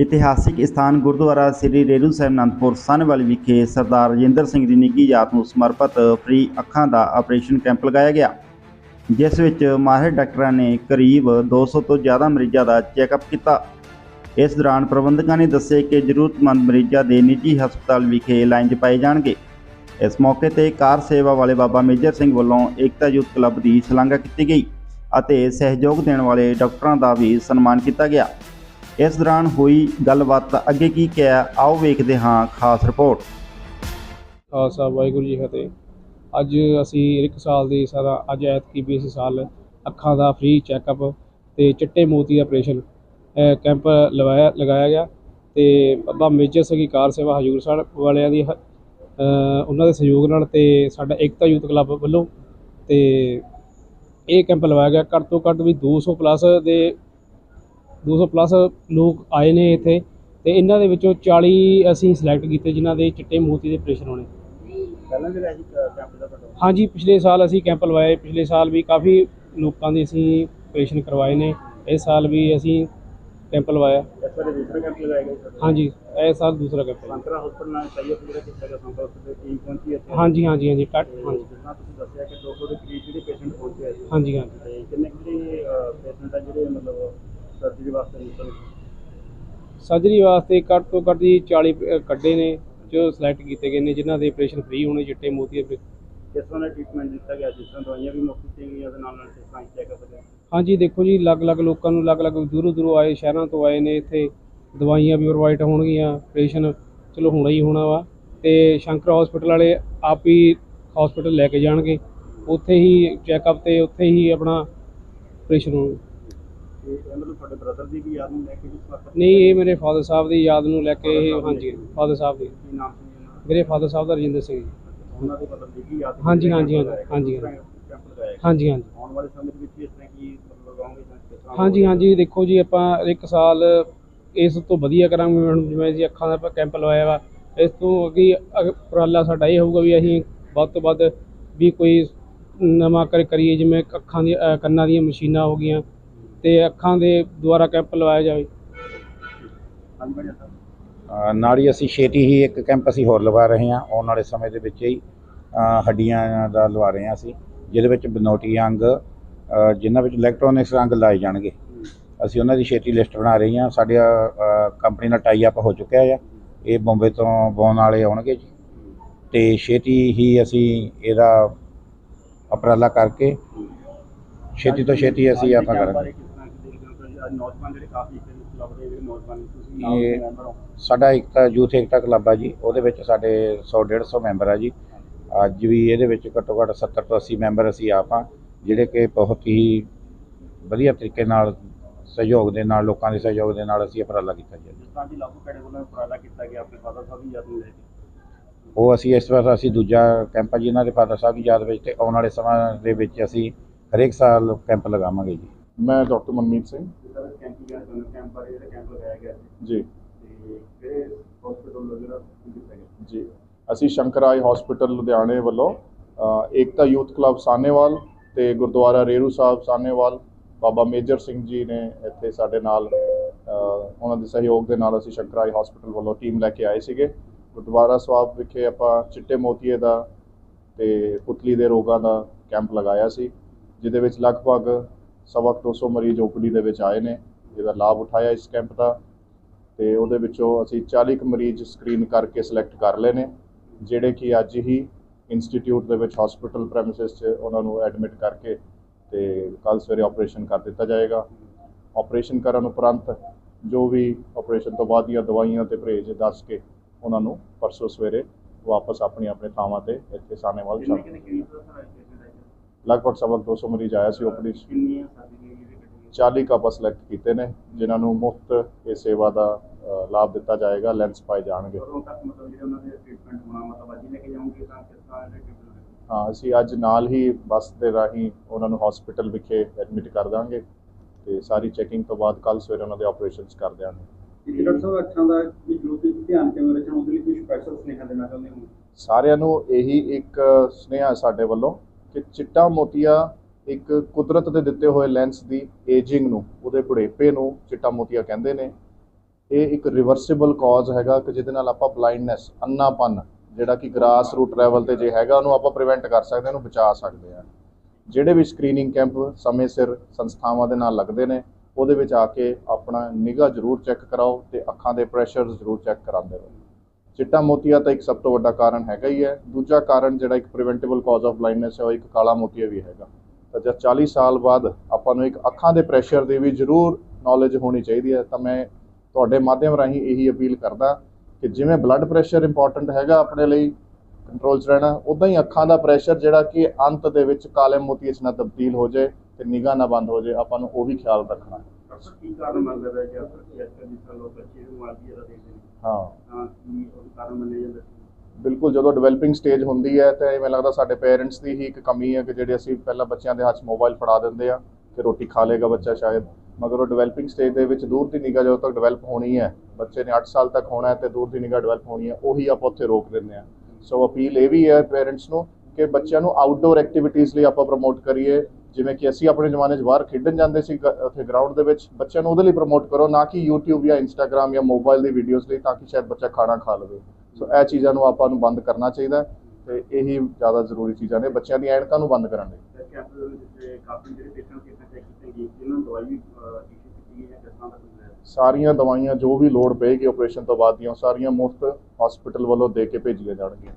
ਇਤਿਹਾਸਿਕ ਸਥਾਨ ਗੁਰਦੁਆਰਾ ਸ੍ਰੀ ਰੇਰੂ ਸਾਹਿਬ ਅਨੰਦਪੁਰ ਸਾਹਨੇਵਾਲ ਵਿਖੇ ਸਰਦਾਰ ਰਜਿੰਦਰ ਸਿੰਘ ਦੀ ਨਿੱਘੀ ਯਾਦ ਨੂੰ ਸਮਰਪਿਤ ਫ੍ਰੀ ਅੱਖਾਂ ਦਾ ਆਪਰੇਸ਼ਨ ਕੈਂਪ ਲਗਾਇਆ ਗਿਆ, ਜਿਸ ਵਿੱਚ ਮਾਹਿਰ ਡਾਕਟਰਾਂ ਨੇ ਕਰੀਬ 200 ਤੋਂ ਜ਼ਿਆਦਾ ਮਰੀਜ਼ਾਂ ਦਾ ਚੈੱਕਅਪ ਕੀਤਾ। ਇਸ ਦੌਰਾਨ ਪ੍ਰਬੰਧਕਾਂ ਨੇ ਦੱਸਿਆ ਕਿ ਜ਼ਰੂਰਤਮੰਦ ਮਰੀਜ਼ਾਂ ਦੇ ਨਿੱਜੀ ਹਸਪਤਾਲ ਵਿਖੇ ਲਾਈਨ 'ਚ ਪਾਏ ਜਾਣਗੇ। ਇਸ ਮੌਕੇ ਤੇ ਕਾਰ ਸੇਵਾ ਵਾਲੇ ਬਾਬਾ ਮੇਜਰ ਸਿੰਘ ਵੱਲੋਂ ਏਕਤਾ ਯੂਥ ਕਲੱਬ ਦੀ ਸ਼ਲਾਘਾ ਕੀਤੀ ਗਈ ਅਤੇ ਸਹਿਯੋਗ ਦੇਣ ਵਾਲੇ ਡਾਕਟਰਾਂ ਦਾ ਵੀ ਸਨਮਾਨ ਕੀਤਾ ਗਿਆ। ਇਸ ਦੌਰਾਨ ਹੋਈ ਗੱਲਬਾਤ ਅੱਗੇ ਕੀ ਕਿਹਾ, ਆਓ ਵੇਖਦੇ ਹਾਂ ਖਾਸ ਰਿਪੋਰਟ। ਖਾਲਸਾ, ਵਾਹਿਗੁਰੂ ਜੀ ਫਤਿਹ। ਅੱਜ ਅਸੀਂ ਇੱਕ ਸਾਲ ਦੀ ਸਾਰਾ, ਅੱਜ ਐਤਕੀ ਵੀ ਇਸ ਸਾਲ ਅੱਖਾਂ ਦਾ ਫ੍ਰੀ ਚੈੱਕਅਪ ਤੇ ਚਿੱਟੇ ਮੋਤੀ ਦਾ ਆਪਰੇਸ਼ਨ ਕੈਂਪ ਲਗਾਇਆ ਲਗਾਇਆ ਗਿਆ ਤੇ ਬਾਬਾ ਮੇਜਰ ਸਿੰਘ ਕਾਰ ਸੇਵਾ ਹਜੂਰ ਸਾਹਿਬ ਵਾਲਿਆਂ ਦੀ ਉਹਨਾਂ ਦੇ ਸਹਿਯੋਗ ਨਾਲ ਤੇ ਸਾਡਾ ਏਕਤਾ ਯੂਥ ਕਲੱਬ ਵੱਲੋਂ ਤੇ ਇਹ ਕੈਂਪ ਲਵਾਇਆ ਗਿਆ। ਘੱਟ ਤੋਂ ਘੱਟ ਵੀ 200 ਪਲੱਸ ਦੇ 200 ਪਲੱਸ ਲੋਕ ਆਏ ਨੇ ਇੱਥੇ ਤੇ ਇਹਨਾਂ ਦੇ ਵਿੱਚੋਂ 40 ਅਸੀਂ ਸਿਲੈਕਟ ਕੀਤੇ ਜਿਨ੍ਹਾਂ ਦੇ ਚਿੱਟੇ ਮੋਤੀ ਦੇ ਆਪਰੇਸ਼ਨ ਹੋਣੇ। ਪਹਿਲਾਂ ਕੈਂਪ ਦਾ ਹਾਂਜੀ ਪਿਛਲੇ ਸਾਲ ਅਸੀਂ ਕੈਂਪ ਲਵਾਏ। ਪਿਛਲੇ ਸਾਲ ਵੀ ਕਾਫੀ ਲੋਕਾਂ ਦੇ ਅਸੀਂ ਆਪਰੇਸ਼ਨ ਕਰਵਾਏ ਨੇ। ਇਸ ਸਾਲ ਵੀ ਅਸੀਂ ਕੈਂਪ ਲਵਾਇਆ। ਇਸ ਵਾਰ ਦੂਸਰਾ ਕੈਂਪ ਲਗਾਇਆ ਗਿਆ ਹਾਂਜੀ ਇਹ ਸਾਲ ਦੂਸਰਾ ਕੈਂਪ ਹੈ ਸੰਤਰਾ ਹਸਪਤਾਲ ਨਾਲ ਸਹੀਓ ਜਿਹੜਾ ਕੀਤਾ ਗਿਆ ਸੰਤਰਾ ਹਸਪਤਾਲ ਦੀ ਟੀਮ ਪਹੁੰਚੀ ਇੱਥੇ? ਹਾਂਜੀ ਹਾਂਜੀ ਹਾਂਜੀ ਕੱਟ ਹਾਂਜੀ। ਜਿਸ ਤਰ੍ਹਾਂ ਤੁਸੀਂ ਦੱਸਿਆ ਕਿ 200 ਦੇ ਕਰੀਬ ਜਿਹੜੇ ਪੇਸ਼ੈਂਟ ਪਹੁੰਚੇ ਆ ਜੀ ਹਾਂਜੀ ਹਾਂਜੀ। ਤੇ ਕਿੰਨੇ ਕਿੰਨੇ ਪੇਸ਼ੈਂਟ ਆ ਜਿਹੜੇ ਮਤਲਬ ਸਰਜਰੀ ਵਾਸਤੇ ਨਿਕਲ ਸਰਜਰੀ ਵਾਸਤੇ ਘੱਟ ਤੋਂ ਘੱਟ ਜੀ 40 ਅ, ਕੱਢੇ ਨੇ ਜੋ ਸਿਲੈਕਟ ਕੀਤੇ ਗਏ ਨੇ ਜਿਨ੍ਹਾਂ ਦੇ ਆਪਰੇਸ਼ਨ ਫ੍ਰੀ ਹੋਣੇ ਚਿੱਟੇ ਮੋਤੀ ਦੇ ਕਿਸ ਤਰ੍ਹਾਂ ਦਾ ਟ੍ਰੀਟਮੈਂਟ ਦਿੱਤਾ ਗਿਆ ਜਿਸ ਤਰ੍ਹਾਂ ਦਵਾਈਆਂ ਵੀ ਮੁਫਤ ਦਿੱਤੀਆਂ ਗਈਆਂ ਉਹਦੇ ਨਾਲ ਨਾਲ ਕਿਸ ਤਰ੍ਹਾਂ ਚੈੱਕਅਪ ਦੇ। ਹਾਂਜੀ ਦੇਖੋ ਜੀ ਅਲੱਗ-ਅਲੱਗ ਲੋਕਾਂ ਨੂੰ ਅਲੱਗ-ਅਲੱਗ ਦੂਰੋਂ ਦੂਰੋਂ ਆਏ ਸ਼ਹਿਰਾਂ ਤੋਂ ਆਏ ਨੇ ਇੱਥੇ ਦਵਾਈਆਂ ਵੀ ਪ੍ਰੋਵਾਈਡ ਹੋਣਗੀਆਂ ਆਪਰੇਸ਼ਨ ਚਲੋ ਹੋਣਾ ਹੀ ਹੋਣਾ ਵਾ। ਤੇ ਸ਼ੰਕਰ ਹਸਪੀਟਲ ਵਾਲੇ ਆਪ ਹੀ ਹਸਪੀਟਲ ਲੈ ਕੇ ਜਾਣਗੇ। ਉੱਥੇ ਹੀ ਚੈੱਕਅਪ ਤੇ ਉੱਥੇ ਹੀ ਆਪਣਾ ਆਪਰੇਸ਼ਨ ਹੋਊ ਤੇ ਇਹ ਮਤਲਬ ਤੁਹਾਡੇ ਬ੍ਰਦਰ ਦੀ ਵੀ ਯਾਦ ਨੂੰ ਲੈ ਕੇ ਵੀ ਸਮਰਪਿਤ ਨਹੀਂ ਇਹ ਮੇਰੇ ਫਾਦਰ ਸਾਹਿਬ ਦੀ ਯਾਦ ਨੂੰ। ਲੈ ਕੇ ਇਹ ਹਾਂਜੀ ਫਾਦਰ ਸਾਹਿਬ ਦੀ। ਕੀ ਨਾਮ ਸੀ ਉਹਨਾਂ ਦਾ? ਮੇਰੇ ਫਾਦਰ ਸਾਹਿਬ ਦਾ ਰਜਿੰਦਰ ਸਿੰਘ ਜੀ। ਉਹਨਾਂ ਦੀ ਮਤਲਬ ਨਿੱਘੀ ਯਾਦ ਨੂੰ ਹਾਂਜੀ, ਲੈ ਕੇ ਹਾਂਜੀ। ਹਾਂਜੀ, ਕਿਸ ਤਰ੍ਹਾਂ ਕੈਂਪ ਲਗਾਇਆ ਗਿਆ? ਹਾਂਜੀ ਹਾਂਜੀ। ਆਉਣ ਵਾਲੇ ਸਮੇਂ ਦੇ ਵਿੱਚ ਵੀ ਇਸ ਤਰ੍ਹਾਂ ਕੀ ਮਤਲਬ ਲਗਾਓਗੇ ਜਾਂ ਕਿਸ ਤਰ੍ਹਾਂ ਹਾਂਜੀ ਹਾਂਜੀ ਦੇਖੋ ਜੀ ਆਪਾਂ ਇੱਕ ਸਾਲ ਇਸ ਤੋਂ ਵਧੀਆ ਕਰਾਂਗੇ। ਹੁਣ ਜਿਵੇਂ ਜੀ ਅੱਖਾਂ ਦਾ ਕੈਂਪ ਲਵਾਇਆ ਵਾ ਇਸ ਤੋਂ ਅੱਗੇ ਅਗ- ਉਪਰਾਲਾ ਸਾਡਾ ਇਹ ਹੋਊਗਾ ਵੀ ਅਸੀਂ ਵੱਧ ਤੋਂ ਵੱਧ ਵੀ ਕੋਈ ਨਵਾਂ ਕਰ ਕਰੀਏ। ਜਿਵੇਂ ਅੱਖਾਂ ਦੀ ਅ, ਕੰਨਾਂ ਦੀਆਂ ਮਸ਼ੀਨਾਂ ਹੋ ਗਈਆਂ ਤੇ ਅੱਖਾਂ ਦੇ ਦੁਆਰਾ ਕੈਂਪ ਲਵਾਇਆ ਜਾਵੇ। ਅ, ਨਾਲ ਹੀ ਅਸੀਂ ਛੇਤੀ ਹੀ ਇੱਕ ਕੈਂਪ ਅਸੀਂ ਹੋਰ ਲਵਾ ਰਹੇ ਹਾਂ। ਆਉਣ ਵਾਲੇ ਸਮੇਂ ਦੇ ਵਿੱਚ ਹੀ ਅ, ਹੱਡੀਆਂ ਦਾ ਲਵਾ ਰਹੇ ਹਾਂ ਅਸੀਂ ਜਿਹਦੇ ਵਿੱਚ ਬਨੋਟੀ ਅੰਗ ਅ, ਜਿਨ੍ਹਾਂ ਵਿੱਚ ਇਲੈਕਟ੍ਰੋਨਿਕਸ ਅੰਗ ਲਾਏ ਜਾਣਗੇ। ਅਸੀਂ ਉਹਨਾਂ ਦੀ ਛੇਤੀ ਲਿਸਟ ਬਣਾ ਰਹੇ ਹਾਂ। ਸਾਡੇ ਕੰਪਨੀ ਨਾਲ ਟਾਈ ਅਪ ਹੋ ਚੁੱਕਿਆ ਹੈ ਇਹ ਬੰਬੇ ਤੋਂ ਬੌਨ ਵਾਲੇ ਆਉਣਗੇ ਜੀ। ਤੇ ਛੇਤੀ ਹੀ ਅਸੀਂ ਇਹਦਾ ਉਪਰਾਲਾ ਕਰਕੇ ਛੇਤੀ ਤੋਂ ਛੇਤੀ ਅਸੀਂ ਆਪਾਂ ਕਰਾਂਗੇ। ਨੌਜਵਾਨ ਜਿਹੜੇ ਕਾਫੀ ਇੱਥੇ ਕਲੱਬ ਦੇ ਜਿਹੜੇ ਨੌਜਵਾਨ ਤੁਸੀਂ ਨਾਲ ਦੇ ਇਹ- ਮੈਂਬਰ ਹੋ? ਸਾਡਾ ਇੱਕ ਤਾਂ ਯੂਥ ਏਕਤਾ ਕਲੱਬ ਆ ਜੀ ਉਹਦੇ ਵਿੱਚ ਸਾਡੇ 100 150 ਮੈਂਬਰ ਆ ਜੀ। ਅੱਜ ਵੀ ਇਹਦੇ ਵਿੱਚ ਘੱਟੋ ਘੱਟ 70 ਤੋਂ 80 ਮੈਂਬਰ ਅਸੀਂ ਆਪ ਆ ਜਿਹੜੇ ਕਿ ਬਹੁਤ ਹੀ ਵਧੀਆ ਤਰੀਕੇ ਨਾਲ ਸਹਿਯੋਗ ਦੇ ਨਾਲ ਲੋਕਾਂ ਦੇ ਸਹਿਯੋਗ ਦੇ ਨਾਲ ਅਸੀਂ ਉਪਰਾਲਾ ਕੀਤਾ ਜੀ। ਜਿਸ ਤਰ੍ਹਾਂ ਦੀ ਲਾਗੂ ਕੜੇ ਵੱਲੋਂ ਉਪਰਾਲਾ ਕੀਤਾ ਗਿਆ ਆਪਣੇ ਫਾਦਰ ਸਾਹਿਬ ਦੀ ਯਾਦ ਨੂੰ ਲੈ ਕੇ। ਉਹ ਅਸੀਂ ਇਸ ਵਾਰ ਅਸੀਂ ਦੂਜਾ ਕੈਂਪ ਆ ਜੀ ਇਹਨਾਂ ਦੇ ਫਾਦਰ ਸਾਹਿਬ ਦੀ ਯਾਦ ਵਿੱਚ ਤੇ ਆਉਣ ਵਾਲੇ ਸਮਾਂ ਦੇ ਵਿੱਚ ਅਸੀਂ ਹਰੇਕ ਸਾਲ ਕੈਂਪ ਲਗਾਵਾਂਗੇ ਜੀ। ਮੈਂ ਡਾਕਟਰ ਮਨਮੀਤ ਸਿੰਘ। ਜਿਹੜਾ ਕੈਂਪ ਗਿਆ ਤੁਹਾਨੂੰ ਕੈਂਪ ਬਾਰੇ ਜਿਹੜਾ ਕੈਂਪ ਲਗਾਇਆ ਗਿਆ ਸੀ। ਜੀ। ਜੀ। ਅਸੀਂ ਸ਼ੰਕਰ ਆਈ ਹਸਪੀਟਲ ਲੁਧਿਆਣੇ ਵੱਲੋਂ ਏਕਤਾ ਯੂਥ ਕਲੱਬ ਸਾਨੇਵਾਲ ਤੇ ਗੁਰਦੁਆਰਾ ਰੇਰੂ ਸਾਹਿਬ ਸਾਨੇਵਾਲ ਬਾਬਾ ਮੇਜਰ ਸਿੰਘ ਜੀ ਨੇ ਇੱਥੇ ਸਾਡੇ ਨਾਲ ਉਹਨਾਂ ਦੇ ਸਹਿਯੋਗ ਦੇ ਨਾਲ ਅਸੀਂ ਸ਼ੰਕਰ ਆਈ ਹਸਪੀਟਲ ਵੱਲੋਂ ਟੀਮ ਲੈ ਕੇ ਆਏ ਸੀਗੇ। ਗੁਰਦੁਆਰਾ ਸਾਹਿਬ ਵਿਖੇ ਆਪਾਂ ਚਿੱਟੇ ਮੋਤੀਏ ਦਾ ਤੇ ਪੁਤਲੀ ਦੇ ਰੋਗਾਂ ਦਾ ਕੈਂਪ ਲਗਾਇਆ ਸੀ ਜਿਹਦੇ ਵਿੱਚ ਲਗਭਗ ਸਵਾ ਕੁ 200 ਮਰੀਜ਼ ਓਪੀਡੀ ਦੇ ਵਿੱਚ ਆਏ ਨੇ ਜਿਹਦਾ ਲਾਭ ਉਠਾਇਆ ਇਸ ਕੈਂਪ ਦਾ ਤੇ ਉਹਦੇ ਵਿੱਚੋਂ ਅਸੀਂ 40 ਕੁ ਮਰੀਜ਼ ਸਕਰੀਨ ਕਰਕੇ ਸਿਲੈਕਟ ਕਰ ਲਏ ਨੇ ਜਿਹੜੇ ਕਿ ਅੱਜ ਹੀ ਇੰਸਟੀਚਿਊਟ ਦੇ ਵਿੱਚ ਹਸਪੀਟਲ ਪ੍ਰੈਮਿਸਿਸ 'ਚ ਉਹਨਾਂ ਨੂੰ ਐਡਮਿਟ ਕਰਕੇ ਤੇ ਕੱਲ ਸਵੇਰੇ ਆਪਰੇਸ਼ਨ ਕਰ ਦਿੱਤਾ ਜਾਏਗਾ। ਆਪਰੇਸ਼ਨ ਕਰਨ ਉਪਰੰਤ ਜੋ ਵੀ ਆਪਰੇਸ਼ਨ ਤੋਂ ਬਾਅਦ ਦੀਆਂ ਦਵਾਈਆਂ ਤੇ ਪਰਹੇਜ਼ ਦੱਸ ਕੇ ਉਹਨਾਂ ਨੂੰ ਪਰਸੋਂ ਸਵੇਰੇ ਵਾਪਸ ਆਪਣੀ ਆਪਣੇ ਥਾਵਾਂ ਤੇ ਇੱਥੇ ਸਾਨੇਵਾਲ ਛੱਡ ਕਿੰਨੇ ਕਿੰਨੀ ਤਰ੍ਹਾਂ ਦਾ patient ਹੈ ਲਗਭਗ ਸਵਾ ਕੁ 200 ਮਰੀਜ਼ ਆਇਆ ਸੀ ਓਪੀਡੀ 'ਚ ਕਿੰਨੀਆਂ ਸਾਡੀਆਂ ਜਿਹੜੇ ਕੱਢੀਆਂ 40 ਕੱਪ ਸਿਲੈਕਟ ਕੀਤੇ ਨੇ ਜਿਨ੍ਹਾਂ ਨੂੰ ਮੁਫਤ ਇਹ ਸੇਵਾ ਦਾ ਲਾਭ ਦਿੱਤਾ ਜਾਏਗਾ ਲੈਂਸ ਪਾਏ ਜਾਣਗੇ। ਹੀ ਅਸੀਂ ਅੱਜ ਨਾਲ ਹੀ ਬੱਸ ਦੇ ਰਾਹੀਂ ਉਹਨਾਂ ਨੂੰ ਹਸਪੀਟਲ ਵਿਖੇ ਐਡਮਿਟ ਕਰ ਦਾਂਗੇ ਤੇ ਸਾਰੀ ਚੈਕਿੰਗ ਤੋਂ ਬਾਅਦ ਕੱਲ ਸਵੇਰੇ ਉਹਨਾਂ ਦੇ ਆਪਰੇਸ਼ਨਸ ਕਰ ਦਿਆਂਗੇ। ਕਿ ਡਾਕਟਰ ਸਾਹਿਬ ਅੱਖਾਂ ਦਾ ਵੀ ਜਰੂਰੀ ਧਿਆਨ ਕਿਵੇਂ ਰੱਖਣਾ ਉਹਦੇ ਲਈ ਕੋਈ ਸਪੈਸ਼ਲ ਸੁਨੇਹਾ ਦੇਣਾ ਚਾਹੁੰਦੇ ਹੋ? ਸਾਰਿਆਂ ਨੂੰ ਇਹੀ ਇੱਕ ਸੁਨੇਹਾ ਸਾਡੇ ਵੱਲੋਂ ਕਿ ਚਿੱਟਾ ਮੋਤੀਆ ਇੱਕ ਕੁਦਰਤ ਦੇ ਦਿੱਤੇ ਹੋਏ ਲੈਂਸ ਦੀ ਏਜਿੰਗ ਨੂੰ, ਉਹਦੇ ਬੁਢੇਪੇ ਨੂੰ ਚਿੱਟਾ ਮੋਤੀਆ ਕਹਿੰਦੇ ਨੇ। ਇਹ ਇੱਕ ਰਿਵਰਸੀਬਲ ਕਾਜ਼ ਹੈਗਾ ਕਿ ਜਿਹਦੇ ਨਾਲ ਆਪਾਂ ਬਲਾਈਂਡਨੈਸ ਅੰਨਾਪਨ, ਜਿਹੜਾ ਕਿ ਗ੍ਰਾਸ ਰੂਟ ਲੈਵਲ ਤੇ ਜੇ ਹੈਗਾ, ਉਹਨੂੰ ਆਪਾਂ ਪ੍ਰੀਵੈਂਟ ਕਰ ਸਕਦੇ ਹਾਂ, ਉਹਨੂੰ ਬਚਾ ਸਕਦੇ ਹਾਂ। ਜਿਹੜੇ ਵੀ ਸਕਰੀਨਿੰਗ ਕੈਂਪ ਸਮੇਂ ਸਿਰ ਸੰਸਥਾਵਾਂ ਦੇ ਨਾਲ ਲੱਗਦੇ ਨੇ, ਉਹਦੇ ਵਿੱਚ ਆ ਕੇ ਆਪਣਾ ਨਿਗਾਹ ਜ਼ਰੂਰ ਚੈੱਕ ਕਰਾਓ ਤੇ ਅੱਖਾਂ ਦੇ ਪ੍ਰੈਸ਼ਰ ਜ਼ਰੂਰ ਚੈੱਕ ਕਰਾਉਂਦੇ ਰਹੋ। ਚਿੱਟਾ ਮੋਤੀਆ ਤਾਂ ਇੱਕ ਸਭ ਤੋਂ ਵੱਡਾ ਕਾਰਨ ਹੈਗਾ ਹੀ ਹੈ। ਦੂਜਾ ਕਾਰਨ ਜਿਹੜਾ ਇੱਕ ਪ੍ਰੀਵੈਂਟੇਬਲ ਕਾਜ਼ ਆਫ ਬਲਾਈਂਡਨੈਸ ਹੈ ਉਹ ਇੱਕ ਕਾਲਾ ਮੋਤੀਆ ਵੀ ਹੈਗਾ। ਤਾਂ ਜਦ 40 ਸਾਲ ਬਾਅਦ ਆਪਾਂ ਨੂੰ ਇੱਕ ਅੱਖਾਂ ਦੇ ਪ੍ਰੈਸ਼ਰ ਦੀ ਵੀ ਜ਼ਰੂਰ ਨੌਲੇਜ ਹੋਣੀ ਚਾਹੀਦੀ ਹੈ ਤਾਂ ਮੈਂ ਤੁਹਾਡੇ ਮਾਧਿਅਮ ਰਾਹੀਂ ਇਹੀ ਅਪੀਲ ਕਰਦਾ ਕਿ ਜਿਵੇਂ ਬਲੱਡ ਪ੍ਰੈਸ਼ਰ ਇੰਪੋਰਟੈਂਟ ਹੈਗਾ ਆਪਣੇ ਲਈ ਕੰਟਰੋਲ 'ਚ ਰਹਿਣਾ ਉਦਾਂ ਹੀ ਅੱਖਾਂ ਦਾ ਪ੍ਰੈਸ਼ਰ ਜਿਹੜਾ ਕਿ ਅੰਤ ਦੇ ਵਿੱਚ ਕਾਲੇ ਮੋਤੀਏ 'ਚ ਨਾ ਤਬਦੀਲ ਹੋ ਜਾਏ ਤੇ ਨਿਗਾਹ ਨਾ ਬੰਦ ਹੋ ਜਾਏ ਆਪਾਂ ਨੂੰ ਉਹ ਵੀ ਖਿਆਲ ਰੱਖਣਾ ਹੈ। ਕੀ ਕਾਰਨ ਮੰਨਦਾ ਹੈ ਕਿ ਕੱਲ੍ਹ ਜਿਸ ਤਰ੍ਹਾਂ ਲੋਕ ਬੱਚੇ ਨੂੰ ਨੇ? ਹਾਂ। ਉਹ ਕਾਰਨ ਮੰਨਿਆ ਜਾਂਦਾ ਬਿਲਕੁਲ, ਜਦੋਂ ਡਿਵੈਲਪਿੰਗ ਸਟੇਜ ਹੁੰਦੀ ਹੈ, ਤਾਂ ਮੈਨੂੰ ਲੱਗਦਾ ਸਾਡੇ ਪੇਰੈਂਟਸ ਦੀ ਹੀ ਇੱਕ ਕਮੀ ਹੈ ਕਿ ਜਿਹੜੇ ਅਸੀਂ ਪਹਿਲਾਂ ਬੱਚਿਆਂ ਦੇ ਹੱਥ ਮੋਬਾਈਲ ਫੜਾ ਦਿੰਦੇ ਆ, ਕਿ ਰੋਟੀ ਖਾ ਲੇਗਾ ਬੱਚਾ ਸ਼ਾਇਦ। ਮਗਰ ਉਹ ਡਿਵੈਲਪਿੰਗ ਸਟੇਜ ਦੇ ਵਿੱਚ ਦੂਰ ਦੀ ਨਿਗਾਹ ਜਦੋਂ ਤੱਕ ਡਿਵੈਲਪ ਹੋਣੀ ਹੈ, ਬੱਚੇ ਨੇ 8 ਸਾਲ ਤੱਕ ਹੋਣਾ ਹੈ ਤੇ ਦੂਰ ਦੀ ਨਿਗਾਹ ਡਿਵੈਲਪ ਹੋਣੀ ਹੈ, ਉਹੀ ਆਪਾਂ ਉੱਥੇ ਰੋਕ ਦਿੰਦੇ ਆ ਸੋ ਅਪੀਲ ਇਹ ਵੀ ਹੈ ਪੇਰੈਂਟਸ ਨੂੰ ਕਿ ਬੱਚਿਆਂ ਨੂੰ ਆਊਟਡੋਰ ਐਕਟੀਵਿਟੀਜ਼ ਲਈ ਆਪਾਂ ਪ੍ਰਮੋਟ ਕਰੀਏ ਜਿਵੇਂ ਕਿ ਅਸੀਂ ਆਪਣੇ ਜ਼ਮਾਨੇ 'ਚ ਬਾਹਰ ਖੇਡਣ ਜਾਂਦੇ ਸੀ ਉੱਥੇ ਗਰਾਊਂਡ ਦੇ ਵਿੱਚ ਬੱਚਿਆਂ ਨੂੰ ਉਹਦੇ ਲਈ ਪ੍ਰਮੋਟ ਕਰੋ ਨਾ ਕਿ YouTube ਜਾਂ Instagram ਜਾਂ ਮੋਬਾਈਲ ਦੀ ਵੀਡੀਓਜ਼ ਲਈ ਤਾਂ ਕਿ ਸ਼ਾਇਦ ਬੱਚਾ ਖਾਣਾ ਖਾ ਲਵੇ। ਸੋ ਇਹ ਚੀਜ਼ਾਂ ਨੂੰ ਆਪਾਂ ਨੂੰ ਬੰਦ ਕਰਨਾ ਚਾਹੀਦਾ ਤੇ ਇਹੀ ਜ਼ਿਆਦਾ ਜ਼ਰੂਰੀ ਚੀਜ਼ਾਂ ਨੇ ਬੱਚਿਆਂ ਦੀਆਂ ਐਨਕਾਂ ਨੂੰ ਬੰਦ ਕਰਨ ਲਈ। ਤੇ ਕੈਂਪ ਦੇ ਵਿੱਚ ਇਹ ਕਾਫੀ ਜਿਹੜੇ ਪੇਸ਼ੈਂਟ ਕਿਸਮ ਚੈੱਕ ਕੀਤੇ ਗਏ ਜਿਨ੍ਹਾਂ ਨੂੰ ਦਵਾਈ ਵੀ ਇਸ਼ੂ ਕੀਤੀ ਗਈ ਹੈ ਕਿਸ ਤਰ੍ਹਾਂ ਦਾ ਕੁਝ ਹੈ? ਸਾਰੀਆਂ ਦਵਾਈਆਂ ਜੋ ਵੀ ਲੋੜ ਪਏਗੀ ਆਪਰੇਸ਼ਨ ਤੋਂ ਬਾਅਦ ਦੀਆਂ ਸਾਰੀਆਂ ਮੁਫਤ ਹਸਪੀਟਲ ਵੱਲੋਂ ਦੇ ਕੇ ਭੇਜੀਆਂ ਜਾਣਗੀਆਂ।